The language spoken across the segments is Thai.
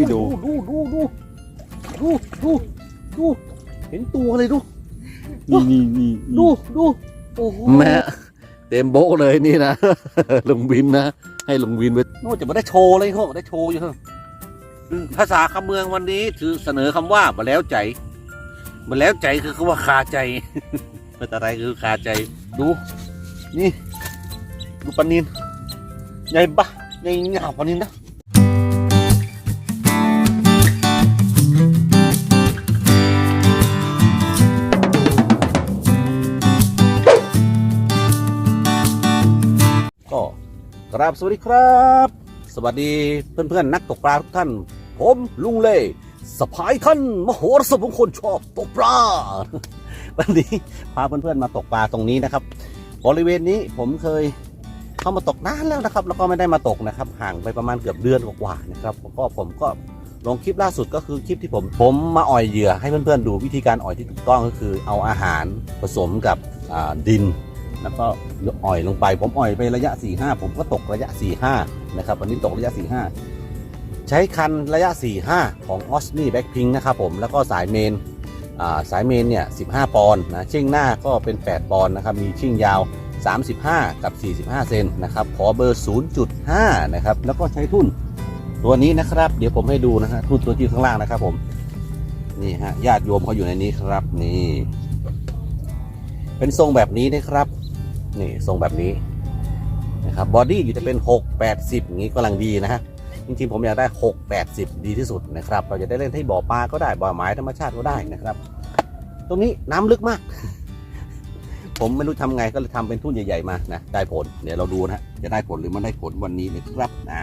ไม่ดู ดูดูดูดูดูดูเห็นตัวเลยดู นี่นี่นี่ดูดูโอ้โหแม่เต็มโบ๊ะเลยนี่นะ ลุงวินนะ ให้ลุงวินไปน่นจะมาได้โชว์เลยเขาได้โชว์อยู่เถอะอืมภาษาคำเมืองวันนี้ถือเสนอคำว่ามาแล้วใจมาแล้วใจคือคำว่าคาใจภาษาไทยคือคาใจดู นี่ ดูปนินใหญ่ปะใหญ่หงาปนินนะ กราบสวัสดีครับ สวัสดีเพื่อนๆนักตกปลาทุกท่าน ผมลุงเล่สะพายขั้นมโหรสพของคนชอบตกปลา วันนี้พาเพื่อนๆมาตกปลาตรงนี้นะครับ บริเวณนี้ผมเคยเข้ามาตกนานแล้วนะครับ แล้วก็ไม่ได้มาตกนะครับ ห่างไปประมาณเกือบเดือนกว่าๆนะครับก็ผมก็ลงคลิปล่าสุดก็คือคลิปที่ผมผมมาอ่อยเหยื่อให้เพื่อนๆดูวิธีการอ่อยที่ถูกต้องก็คือเอาอาหารผสมกับดิน แล้วก็อ่อยลงไป ผมอ่อยไประยะ 4 5 ผมก็ตกระยะ 4 5 นะครับวันนี้ตกระยะ 4 5 ใช้คันระยะ 4 5 ของ o s n y Backpink นะครับผมแล้วก็สายเมนสายเมนเนี่ย 15 ปอนด์นะชิ่งหน้าก็เป็น 8 ปอนด์นะครับ มีชิ่งยาว 35 กับ 45 เซนนะครับ ขอเบอร์ 0.5 นะครับ แล้วก็ใช้ทุ่นตัวนี้นะครับ เดี๋ยวผมให้ดูนะฮะทุ่นตัวที่ข้างล่างนะครับผมนี่ฮะญาติโยมเขาอยู่ในนี้ครับนี่ เป็นทรงแบบนี้นะครับ นี่ทรงแบบนี้นะครับบอดี้อยู่จะเป็น 6 80อย่างนี้กำลังดีนะฮะจริงๆผมอยากได้ 6 80 ดีที่สุดนะครับเราจะได้เล่นที่บ่อปลาก็ได้บ่อไม้ธรรมชาติก็ได้นะครับ ตรงนี้น้ำลึกมาก ผมไม่รู้ทำไงก็เลยทำเป็นทุ่นใหญ่ ๆมานะได้ผลเดี๋ยวเราดูนะฮะจะได้ผลหรือไม่ได้ผลวันนี้นะครับนะ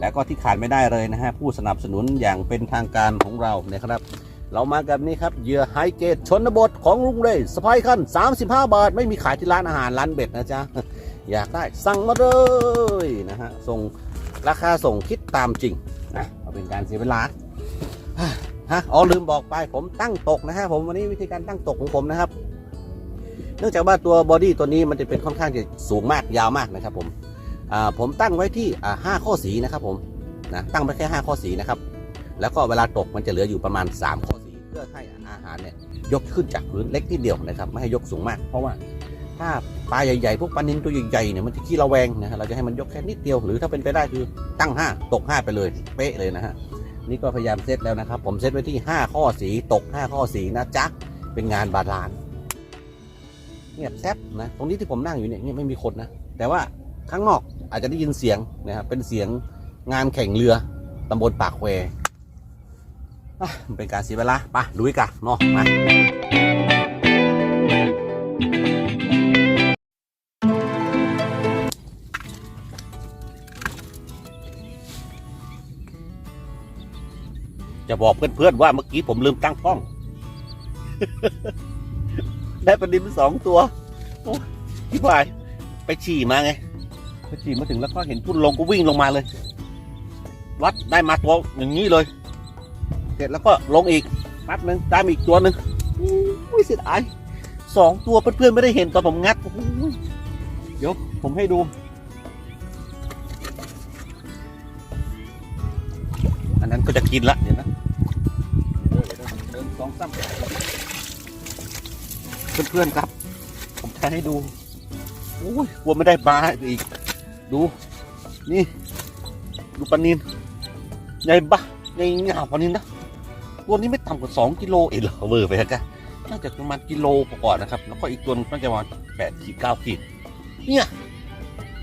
แล้วก็ที่ขาดไม่ได้เลยนะฮะผู้สนับสนุนอย่างเป็นทางการของเรานะครับ เรามากับนี่ครับเหยื่อไฮเกตชนบทของลุงเรยสไปคัน35 บาท ไม่มีขายที่ร้านอาหารร้านเบ็ดนะจ๊ะ อยากได้สั่งมาเลยนะฮะส่งราคาส่งคิดตามจริงนะเป็นการเสียเวลาฮะอ๋อลืมบอกไปผมตั้งตกนะฮะผมวันนี้วิธีการตั้งตกของผมนะครับ เนื่องจากว่าตัวบอดี้ตัวนี้มันจะเป็นค่อนข้างจะสูงมากยาวมากนะครับผมอ่าผมตั้งไว้ที่อ่าห้าข้อสีนะครับผมนะตั้งไว้แค่ห้าข้อสีนะครับ แล้วก็เวลาตกมันจะเหลืออยู่ประมาณ 3 ข้อ พื่อให้อาหารเนี่ยยกขึ้นจากพื้นเล็กนิดเดียวนะครับไม่ให้ยกสูงมาก เพราะว่าถ้าปลาใหญ่ๆพวกปลานินตัวใหญ่ๆเนี่ยมันจะขี้ระแวงนะฮะเราจะให้มันยกแค่นิดเดียว หรือถ้าเป็นไปได้คือตั้ง 5 ตก 5 ไปเลยเป๊ะเลยนะฮะนี่ก็พยายามเซตแล้วนะครับ ผมเซตไว้ที่ 5 ข้อสีตก 5 ข้อสีนะจ๊ะเป็นงานบาดาลเงียบแซบนะตรงนี้ที่ผมนั่งอยู่เนี่ยไม่มีคนนะแต่ว่าข้างนอกอาจจะได้ยินเสียงนะครับเป็นเสียงงานแข่งเรือตำบลปากแคว เป็นการเสียเวลาไปลุยกันเนาะมาจะบอกเพื่อนๆว่าเมื่อกี้ผมลืมตั้งกล้อง ได้ประดิษฐ์สองตัวพี่พายไปฉี่มาไงไปฉี่มาถึงแล้วก็เห็นทุ่นลงก็วิ่งลงมาเลย วัดได้มาตัวอย่างนี้เลย เสร็จแล้วก็ลงอีกแป๊บนึงได้มอีกตัวหนึ่งอุ้ยเสียดายสองตัวเพื่อนๆไม่ได้เห็นตอนผมงัดโอ้โหเดี๋ยวผมให้ดูอันนั้นก็จะกินละเดี๋ยวนะเดินสองซ้ำเพื่อนๆครับ ผมจะให้ดูโอ้ยกลัวไม่ได้ปลาอีก ดู นี่ ดูปลานินใหญ่ปะใหญ่เหงาปลานินนะ ตัวนี้ไม่ต่ำกว่า 2 กิโลเองเหรอเวอร์ไปฮะน่าจะประมาณกิโลกว่านะครับ แล้วก็อีกตัวน่าจะประมาณ8ขีด9ขีด เนี่ย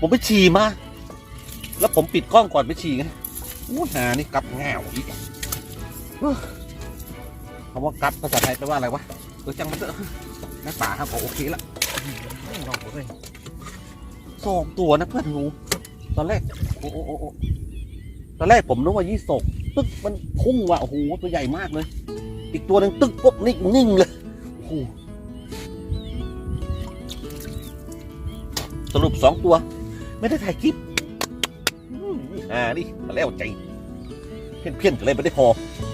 ผมไปฉี่มา แล้วผมปิดกล้องก่อนไปฉี่ไงอู้หานี่กัดแง่วอีกเฮ้อคำว่ากัดภาษาไทยแปลว่าอะไรวะเออจังมันเถอะหน้าป่าครับก็โอเคละลองดูเลยสองตัวนะเพื่อนหนูตอนแรกโอ้โอ้โอ้ตอนแรกผมนึกว่ายี่สก ตึกมันพุ่งว่ะโอ้โหตัวใหญ่มากเลย อีกตัวหนึ่งตึกปุ๊บนิ่งนิ่งเลยโอ้โหสรุปสองตัว ไม่ได้ถ่ายคลิปอืมอ่านี่มาแล้วใจ เพี้ยนเพี้ยนๆกันเลยไม่ได้พอ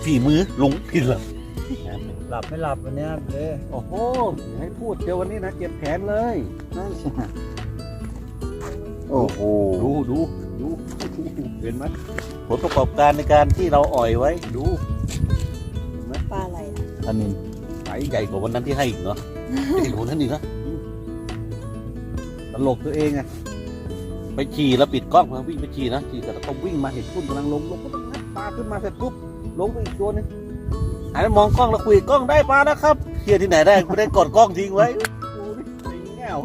ฝีมือลุงกินเลยหลับไม่หลับวันเนี้ยเด้โอ้โหอย่าให้พูดเดี๋ยววันนี้นะเจ็บแขนเลยนั่นโอ้โห ดูดูดูโอ้โห เห็นไหมผลประกอบการในการที่เราอ่อยไว้ดูเห็นไหมปลาอะไรอะอันนี้สายใหญ่กว่าวันนั้นที่ให้อีกเนาะใหญ่กว่านั้นอีกนะตลกตัวเองอะไปฉี่แล้วปิดกล้องมาวิ่งไปฉี่นะฉี่แต่แล้วก็วิ่งมาเห็นทุ่นกำลังลงลงก็ต้องงัดปลาขึ้นมาเสร็จปุ๊บลงไปอีกตัวหนึงหันไปมองกล้องแล้วคุยกับกล้องได้ปลานะครับเฮียที่ไหนได้กูได้กดกล้องทิ้งไว้โอ้ยไอ้แง่ว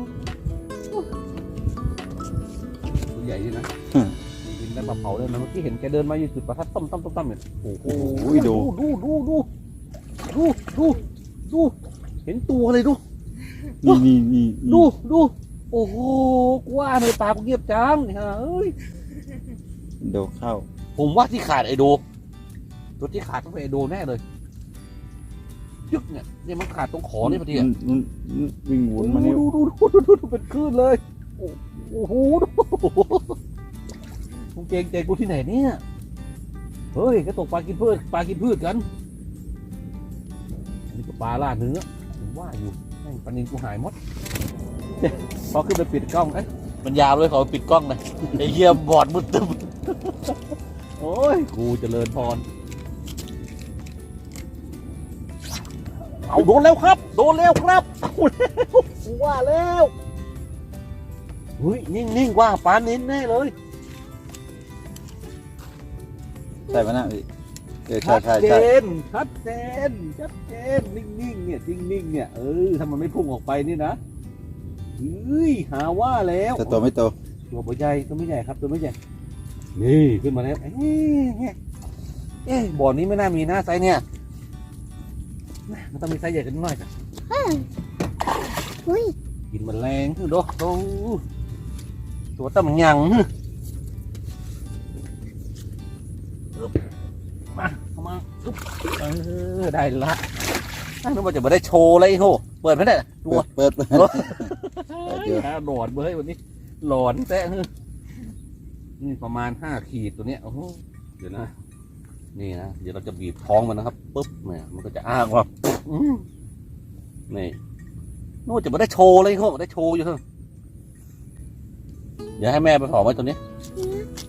ตัวใหญ่ดีนะกิน ได้ปลาเผาเลยนะเมื่อกี้เห็นแกเดินมาอยู่จุดประทัดต้มต้มต้มต้มเนี่ยโอ้โหดู ดูดูดูดูดูดูดูเห็นตัวเลยดู นี่นี่นี่ดูดูโอ้โหกว่าเลยปลากูเงียบจังเนี่ยเอ้ยดูเข้า ผมว่าที่ขาดไอโดตัวที่ขาดต้องเป็นไอโดแน่เลยยึกเนี่ยเนี่ยมันขาดตรงขอนี่พอดีมัอะนมันมันวิ่งวนมาเนี่ยดูดูดูดูดูดูเป็นคลื่นเลย โอ้โอ้โหดู มึงเก่งใจกูที่ไหนเนี่ยเฮ้ยก็ตกปลากินพืชปลากินพืชกันอันนี่ก็ปลาล่าเนื้อผมว่าอยู่แม่งปลานินกูหายหมดพอขึ้นไปปิดกล้องเอ้ยมันยาวเลยขอปิดกล้องหนะไอ้เหี้ยบอดมุดตึมโอ้ยกูเจริญพรเอาโดนแล้วครับ โดนแล้วครับเอาแล้วกูว่าแล้วเฮ้ยนิ่งนิ่งๆว่าปลาเน้นแน่เลย ช่ไหมนะพี่เออใช่ชัดใช่เจใช่นชัดเจนชัดเจนนิ่งนิ่งๆเนี่ยนิ่งนิ่งๆเนี่ยเออถ้ามันไม่พุ่งออกไปนี่นะเฮ้ยหาว่าแล้วจะโตไม่โตตัวบ่ใหญ่ตัวไม่ใหญ่ครับตัวไม่ใหญ่นี่ขึ้นมาแล้วเอ๊ะเอ๊ะบ่อนี้ไม่น่ามีนะไซส์เนี่ยมันต้องมีไซส์ใหญ่กันหน่อยจ้ะอุ้ยกินแมันแรงคือโดโตตัวตั้มนยัง เข้ามาอึ๊บเออได้ละถ้านึกว่าจะมาได้โชว์เลยโหเปิดไม่ได้ดูเปิดเปิดเปิด เดี๋ยวหลอนเบ้ยวันนี้หลอนแท้นี่ประมาณห้าขีดตัวเนี้ยโอ้โหเดี๋ยวนะ นี่นะเดี๋ยวเราจะบีบท้องมันนะครับปุ๊บเนี่ยมันก็จะอ้างว่าอื้อนี่นู่นจะมาได้โชว์เลยเขาได้โชว์อยู่เถอะอย่าให้แม่ไปถอไว้ตัวนี้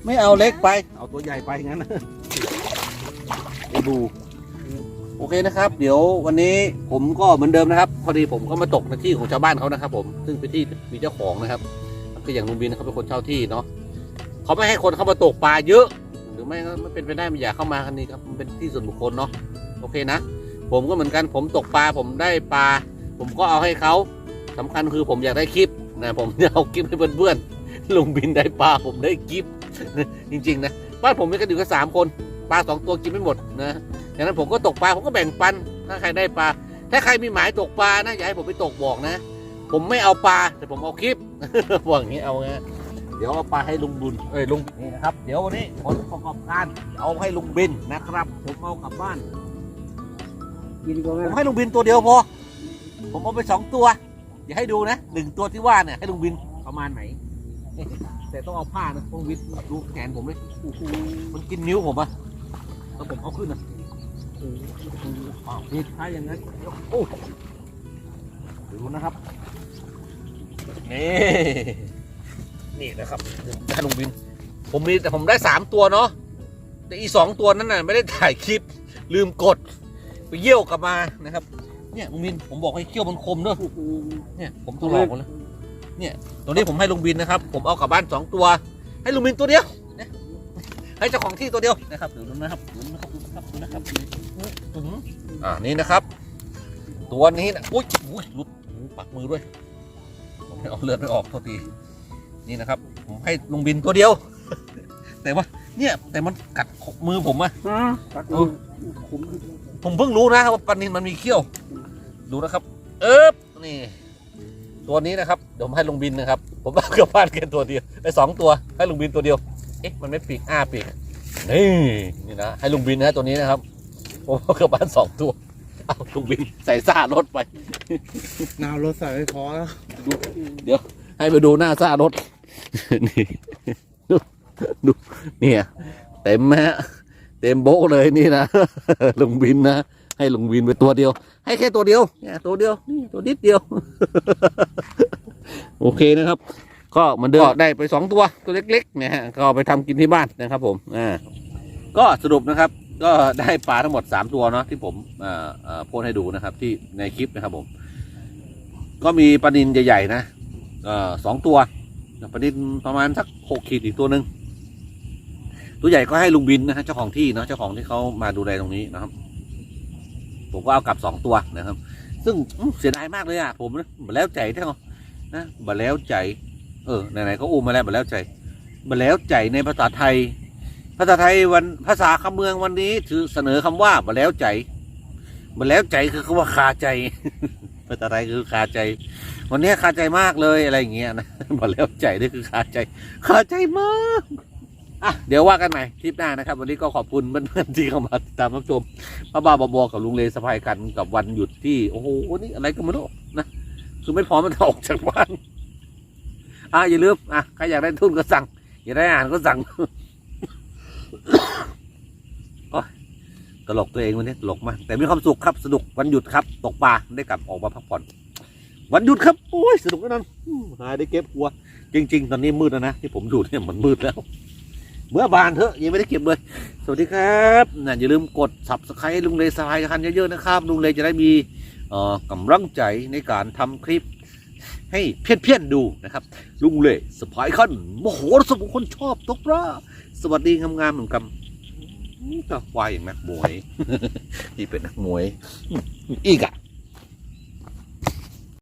ไม่เอาเล็กไป เอาตัวใหญ่ไปงั้นนะ ไปดูโอเคนะครับ เดี๋ยววันนี้ผมก็เหมือนเดิมนะครับ พอดีผมก็มาตกในที่ของชาวบ้านเขานะครับ ผมซึ่งเป็นที่มีเจ้าของนะครับก็อย่างลุงบินนะครับเป็นคนเช่าที่เนาะเขาไม่ให้คนเข้ามาตกปลาเยอะ หรือไม่ก็ไม่เป็นไปได้ไม่อยากเข้ามาคันนี้ครับมันเป็นที่ส่วนบุคคลเนาะโอเคนะ ผมก็เหมือนกันผมตกปลาผมได้ปลา ผมก็เอาให้เขาสำคัญคือผมอยากได้คลิปนะผมจะเอาคลิปให้เพื่อนๆลุงบินได้ปลาผมได้คลิปจริงๆนะบ้านผมมีกันอยู่แค่สามคน ปลาสองตัวกินไม่หมดนะดังนั้นผมก็ตกปลาผมก็แบ่งปันถ้าใครได้ปลา ถ้าใครมีหมายตกปลานะอย่าให้ผมไปตกบอกนะ ผมไม่เอาปลาแต่ผมเอาคลิปบอกอย่างนี้เอาไงเดี๋ยวเอาปลาให้ลุงบุญเอ้ยลุงนี่นะครับ เดี๋ยววันนี้ผลประกอบการเอาให้ลุงบินนะครับ ผมเอากลับบ้านกินก็ผไม่มให้ลุงบินตัวเดียวพอผมเอาไปสองตัวอย่าให้ดูนะหนึ่งตัวที่ว่าเนี่ยให้ลุงบินประมาณไหน แต่ต้องเอาผ้านะพงวิทย์ดูแขนผมเลยโอ้โหมันกินนิ้วผมอะ แล้วผมเอาขึ้นนะโอ้โหนี่ถ้าอย่างนั้นโอ้ดูนะครับ นี่ นี่นะครับให้ลุงบิน ผมมีแต่ผมได้สามตัวเนาะ แต่อีสองตัวนั้นน่ะไม่ได้ถ่ายคลิป ลืมกด ไปเยี่ยวกลับมานะครับ เนี่ยลุงบิน ผมบอกให้เขี้ยวมันคมเนอะเนี่ย ผมต้องลอกหมดแล้วเนี่ย ตัวนี้ผมให้ลุงบินนะครับ ผมเอากลับบ้านสองตัว ให้ลุงบินตัวเดียว ให้เจ้าของที่ตัวเดียวนะครับดูนะครับดูนะครับดูนะครับดูนะครับอืมอ่านี่นะครับ ตัวนี้นะอุ้ยอุ้ยหลุดหูปักมือด้วยผมให้เอาเลือดไม่ออกโทษทีนี่นะครับผมให้ลุงบินตัวเดียว แต่ว่าเนี่ยแต่มันกัดมือผมอะปักมือผมเพิ่งรู้นะว่าปลานินมันมีเขี้ยว ดูนะครับ เอ๊บนี่ตัวนี้นะครับเดี๋ยวผมให้ลุงบินนะครับ ผมเอากลับบ้านแค่ตัวเดียวไอ้สองตัวให้ลุงบินตัวเดียว เอ๊ะมันไม่ปีกอ้าปีกนี่นี่นะให้ลุงบินนะตัวนี้นะครับผมเอากลับบ้านสองตัวเอาลุงบินใส่ซ่ารถไป นาวรถใส่ไม่พอแล้วให้ไปดูหน้าซ่ารถ นี่ดูดูเนี่ยเต็มฮะเต็มโบ๊ะเลยนี่นะ ลุงบินนะให้ลุงบินไปตัวเดียว ให้แค่ตัวเดียวเนี่ยตัวเดียวนี่ตัวนิดเดียว โอเคนะครับ ก็เหมือนเดิมก็ได้ไปสองตัวตัวเล็กๆนะฮะก็ไปทำกินที่บ้านนะครับ ผมอ่าก็สรุปนะครับ ก็ได้ปลาทั้งหมดสามตัวเนาะที่ผมอ่อเอ่อโพสให้ดูนะครับ ที่ในคลิปนะครับผม ก็มีปลานินใหญ่ๆนะเอ่อสองตัวปลานินประมาณสักหกขีดอีกตัวหนึ่งตัวใหญ่ก็ให้ลุงบินนะฮะเจ้าของที่เนาะเจ้าของที่เขามาดูแลตรงนี้นะครับ ผมก็เอากลับสองตัวนะครับ ซึ่งเสียดายมากเลยอะผมบัแล้วใจเท่านะบัแล้วใจ เออไหนๆก็อุ้มมาแล้วบัแล้วใจบัแล้วใจในภาษาไทย ภาษาไทยวันภาษาคำเมืองวันนี้ถือเสนอคำว่าบัแล้วใจบัแล้วใจคือคำว่าคาใจ ภาษาไทยคือคาใจ วันนี้คาใจมากเลยอะไรอย่างเงี้ยนะบัแล้วใจนี่คือคาใจคาใจมากอะเดี๋ยวว่ากันใหม่ทริปหน้านะครับ วันนี้ก็ขอบคุณเพื่อนๆที่เข้ามาติดตามรับชมป้าบ้าบอกับลุงเลสะพายกันกับวันหยุดที่โอ้โหนี่อะไรก็ไม่รู้นะคือไม่พร้อมมันออกจากบ้าน อะอย่าลืมอะใครอยากได้ทุนก็สั่ง อยากได้อาหารก็สั่งโอ๊ยตลกตัวเองวันนี้ตลกมากแต่มีความสุขครับสนุกวันหยุดครับ ตกปลาได้กลับออกมาพักผ่อน วันหยุดครับโอ้ยสนุกแน่นอนหายได้เก็บหัว จริง ๆ ตอนนี้มืดแล้วนะที่ผมดูเนี่ยมันมืดแล้ว เมื่อบานเถอะยังไม่ได้เก็บเลย สวัสดีครับนะอย่าลืมกด subscribe ลุงเลสไลคันเยอะๆนะครับลุงเลจะได้มีกำลังใจในการทำคลิป ให้เพี้ยนๆดูนะครับ ลุงเล่สปายคันโมโหสมคนชอบตกปลาสวัสดีงามๆเหมือนกันก็ควายอย่างนักมวยที่เป็นนักมวย อีกอะ